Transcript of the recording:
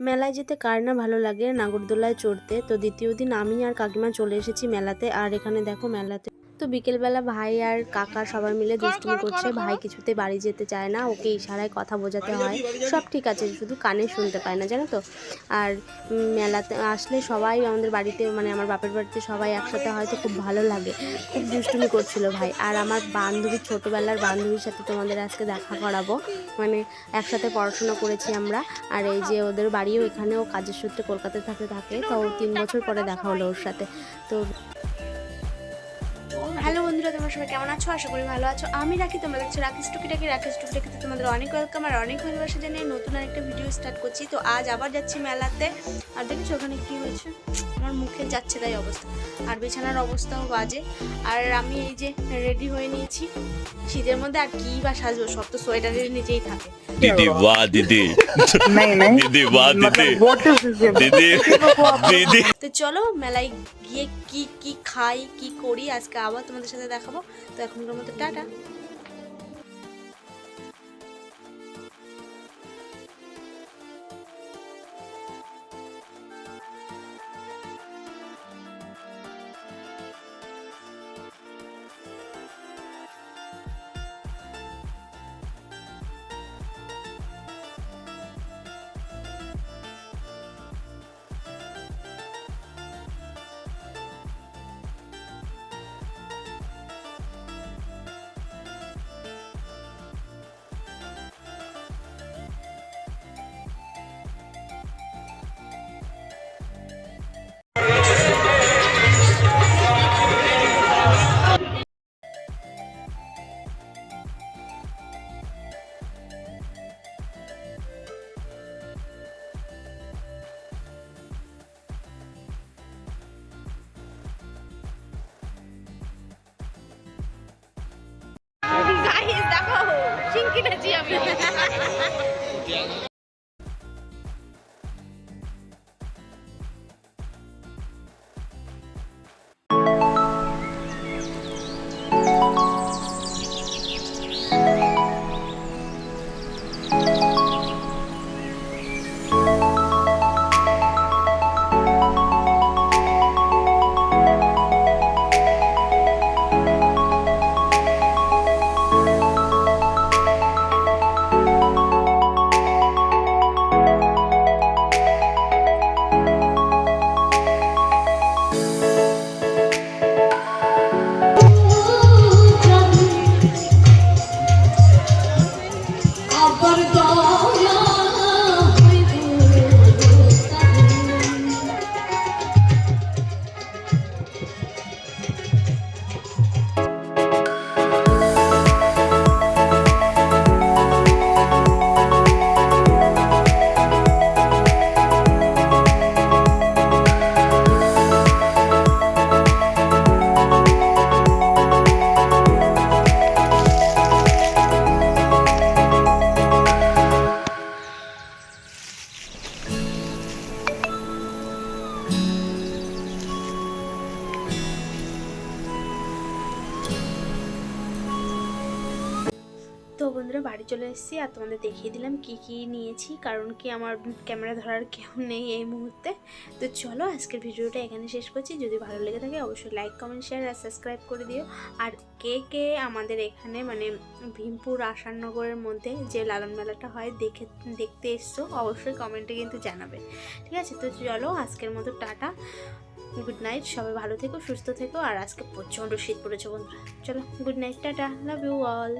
মেলায় যেতে কার না ভালো লাগে? নাগরদোলায় চড়তে। তো দ্বিতীয় দিন আমি আর কাকিমা চলে এসেছি মেলাতে। আর এখানে দেখো মেলাতে তো বিকেলবেলা ভাই আর কাকা সবাই মিলে দুষ্টুমি করছে। ভাই কিছুতে বাড়ি যেতে চায় না ওকে ইশারায় কথা বোঝাতে হয়। সব ঠিক আছে শুধু কানে শুনতে পায় না জানো তো? আর মেলাতে আসলে সবাই আমাদের বাড়িতে মানে আমার বাপের বাড়িতে সবাই একসাথে হয়তো খুব ভালো লাগে। খুব দুষ্টুমি করছিল ভাই। আর আমার বান্ধবী ছোটোবেলার বান্ধবীর সাথে তোমাদের আজকে দেখা করাবো। মানে একসাথে পড়াশোনা করেছি আমরা। আর এই যে ওদের বাড়িও এখানেও কাজের সূত্রে কলকাতায় থাকতে থাকে। তো তিন বছর পরে দেখা হলো ওর সাথে। তো তোমরা সবাই কেমন আছো আশা করি ভালো আছো আমি রাখি তোমরা দেখছো রাখিস টুকিটাকি রাখিস টুকিটাকিতে তোমাদের অনেক ওয়েলকাম আর অনেক ভালোবাসা জানিয়ে নতুন আরেকটা ভিডিও স্টার্ট করছি তো আজ আবার যাচ্ছি মেলাতে আর দেখেছো ওখানে কি হয়েছে আমার মুখে যাচ্ছে তাই অবস্থা আর বিছানার অবস্থাও বাজে আর আমি এই যে রেডি হয়ে নিয়েছি শীতের মধ্যে আর কি বা সাজবো সব তো সোয়েটারের নিচেই থাকে दीदी वाह दीदी नहीं नहीं दीदी वाह दीदी मतलब what is this game? दीदी दीदी তো চলো মেলায় গিয়ে কি কি খাই কি করি আজকে আবার তোমাদের সাথে দেখাবো তো এখনকার মতো টাটা। energia, amigo তো বন্ধুরা বাড়ি চলে এসেছি আর তোমাদের দেখিয়ে দিলাম কি কি নিয়েছি, কারণ কি আমার ক্যামেরা ধরার কেউ নেই এই মুহূর্তে। তো চলো আজকের ভিডিওটা এখানে শেষ করছি। যদি ভালো লেগে থাকে অবশ্যই লাইক কমেন্ট শেয়ার আর সাবস্ক্রাইব করে দিও। আর কে কে আমাদের এখানে মানে ভীমপুর আসাননগরের মধ্যে যে লালন মেলাটা হয় দেখে, দেখতে এসছো, অবশ্যই কমেন্টে কিন্তু জানাবে। ঠিক আছে? তো চলো আজকের মতো টাটা। গুড নাইট সবাই ভালো থেকো, সুস্থ থেকো। আর আজকে প্রচণ্ড শীত পড়েছে বন্ধুরা। চলো good night tata. Love you all